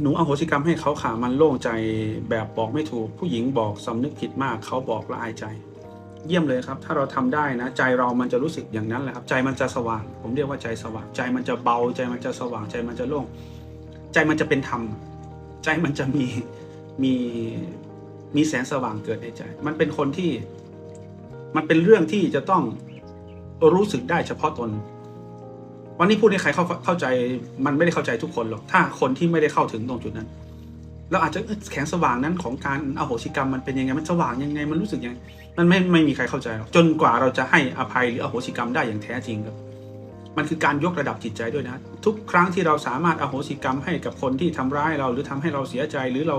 หนูอโหสิกรรมให้เขาค่ะมันโล่งใจแบบบอกไม่ถูก ผู้หญิงบอกสำนึกผิดมากเขาบอกละอายใจ เยี่ยมเลยครับ ถ้าเราทำได้นะ ใจเรามันจะรู้สึกอย่างนั้นแหละครับ ใจมันจะสว่าง ผมเรียกว่าใจสว่าง ใจมันจะเบา ใจมันจะสว่าง ใจมันจะโล่ง ใจมันจะเป็นธรรม ใจมันจะมีมีมีแสงสว่างเกิดในใจ มันเป็นคนที่ มันเป็นเรื่องที่จะต้องรู้สึกได้เฉพาะตน วันนี้พูดให้ใครเข้าเข้าใจมันไม่ได้เข้าใจทุกคนหรอกถ้าคนที่ไม่ได้เข้าถึงตรงจุดนั้นแล้วอาจจะเอ๊ะแสงสว่างนั้นของการอโหสิกรรมมันเป็นยังไงมันสว่างยังไงมันรู้สึกยังไงมันไม่ไม่มีใครเข้าใจหรอกจนกว่าเราจะให้อภัยหรืออโหสิกรรมได้อย่างแท้จริงครับมันคือการยกระดับจิตใจด้วยนะ ทุกครั้งที่เราสามารถอโหสิกรรมให้กับคนที่ทำร้ายเรา หรือทำให้เราเสียใจหรือเรา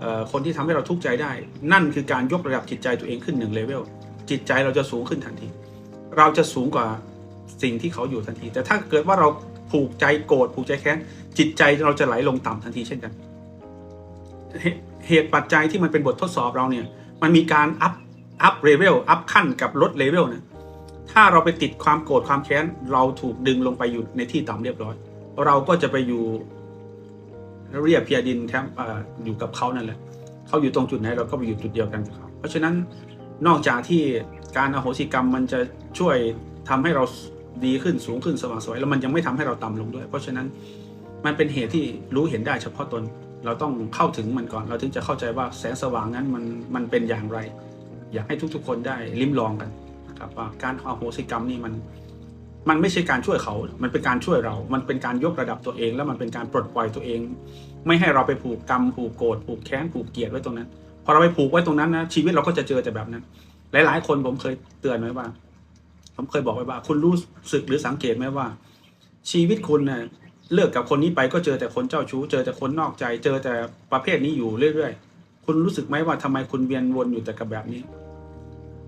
เคนที่ทำให้เราทุกข์ใจได้ นั่นคือการยกระดับจิตใจตัวเองขึ้นหนึ่งเลเวลจิตใจเราจะสูงขึ้นทันที เราจะสูงกว่า สิ่งที่เขาอยู่ทันที แต่ถ้าเกิดว่าเราผูกใจโกรธผูกใจแค้นจิตใจเราจะไหลลงต่ำทันทีเช่นกัน เหเหตุปัจจัยที่มันเป็นบททดสอบเราเนี่ย มันมีการอัพอัพเลเวลอัพขั้นกับลดเลเวลเนี่ยถ้าเราไปติดความโกรธความแค้น เราถูกดึงลงไปอยู่ในที่ต่ำเรียบร้อย เราก็จะไปอยู่เรียบเพียดินแทมอ่ออยู่กับเขานั่นแหละเขาอยู่ตรงจุดไหนเราก็ไปอยู่จุดเดียวกันกับเขาเพราะฉะนั้นนอกจากที่การอโหสิกรรมมันจะช่วยทำให้เรา ดีขึ้นสูงขึ้นสว่างสวยแล้วมันยังไม่ทำให้เราต่ำลงด้วย เพราะฉะนั้นมันเป็นเหตุที่รู้เห็นได้เฉพาะตนเราต้องเข้าถึงมันก่อน เราถึงจะเข้าใจว่าแสงสว่างนั้นมันมันเป็นอย่างไร อยากให้ทุกๆ คนได้ลิ้มลองกันนะครับว่าการอโหสิกรรมนี่มันมันไม่ใช่การช่วยเขา มันเป็นการช่วยเรา มันเป็นการยกระดับตัวเอง แล้วมันเป็นการปลดปล่อยตัวเอง ไม่ให้เราไปผูกกรรมผูกโกรธผูกแค้นผูกเกลียดไว้ตรงนั้น พอเราไปผูกไว้ตรงนั้นนะชีวิตเราก็จะเจอแต่แบบนั้น หลาย ๆ คนผมเคยเตือนไว้ว่า ผมเคยบอกไว้ว่า คุณรู้สึกหรือสังเกตไหมว่า ชีวิตคุณเนะ่ยเลิกกับคนนี้ไปก็เจอแต่คนเจ้าชู้ เจอแต่คนนอกใจ เจอแต่ประเภทนี้อยู่เรื่อยๆ คุณรู้สึกไหมว่าทำไมคุณเวียนวนอยู่แต่กับแบบนี้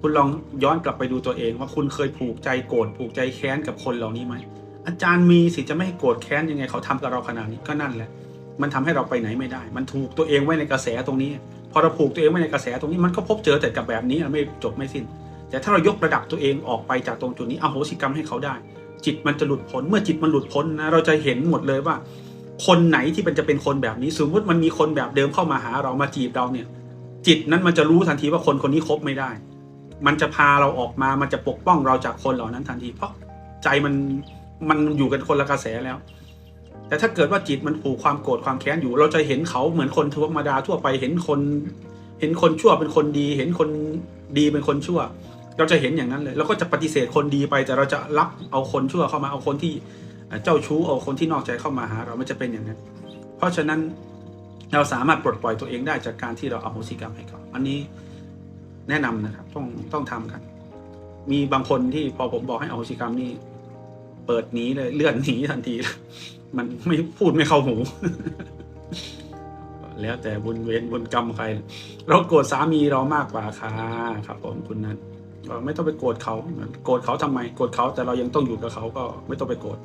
คุณลองย้อนกลับไปดูตัวเอง ว่าคุณเคยผูกใจโกรธผูกใจแค้นกับคนเหล่านี้ไหมอาจารย์มีสิจะไม่ให้โกรธแค้นยังไงเขาทำกับเราขนาดนี้ก็นั่นแหละ มันทำให้เราไปไหนไม่ได้ มันถูกตัวเองไว้ในกระแสตรงนี้ พอเราผูกตัวเองไว้ในกระแสตรงนี้มันก็พบเจอแต่กับแบบนี้ไม่จบไม่สิ้น แต่ถ้าเรายกระดับตัวเองออกไปจากตรงจุดนี้อโหสิกรรมให้เขาได้ จิตมันจะหลุดพ้นเมื่อจิตมันหลุดพ้นนะเราจะเห็นหมดเลยว่า คนไหนที่มันจะเป็นคนแบบนี้ สมมติมันมีคนแบบเดิมเข้ามาหาเรามาจีบเราเนี่ย จิตนั้นมันจะรู้ทันทีว่าคนคนนี้คบไม่ได้ มันจะพาเราออกมามันจะปกป้องเราจากคนเหล่านั้นทันที เพราะใจมันมันอยู่กันคนละกระแสแล้ว แต่ถ้าเกิดว่าจิตมันผูกความโกรธความแค้นอยู่ เราจะเห็นเขาเหมือนคนธรรมดาทั่วไปเห็นคน เห็นคนชั่วเป็นคนดี เห็นคนดีเป็นคนชั่ว เราจะเห็นอย่างนั้นเลย แล้วก็จะปฏิเสธคนดีไป แต่เราจะรับเอาคนชั่วเข้ามาเอาคนที่เจ้าชู้เอาคนที่นอกใจเข้ามาหาเรามันจะเป็นอย่างนั้น เพราะฉะนั้นเราสามารถปลดปล่อยตัวเองได้จากการที่เราเอาโหสิกรรมให้เขาอันนี้แนะนำนะครับ ต้องต้องทำกัน มีบางคนที่พอผมบอกให้เอาโหสิกรรมนี่เปิดหนีเลยเลื่อนหนีทันที มันไม่พูดไม่เข้าหู แล้วแต่บุญเวรบุญกรรมใคร เราโกรธสามีเรามากกว่าค่ะครับผมคุณนัทเรา ไม่ต้องไปโกรธเขาโกรธเขาทำไมโกรธเขาแต่เรายังต้องอยู่กับเขาก็ไม่ต้องไปโกรธ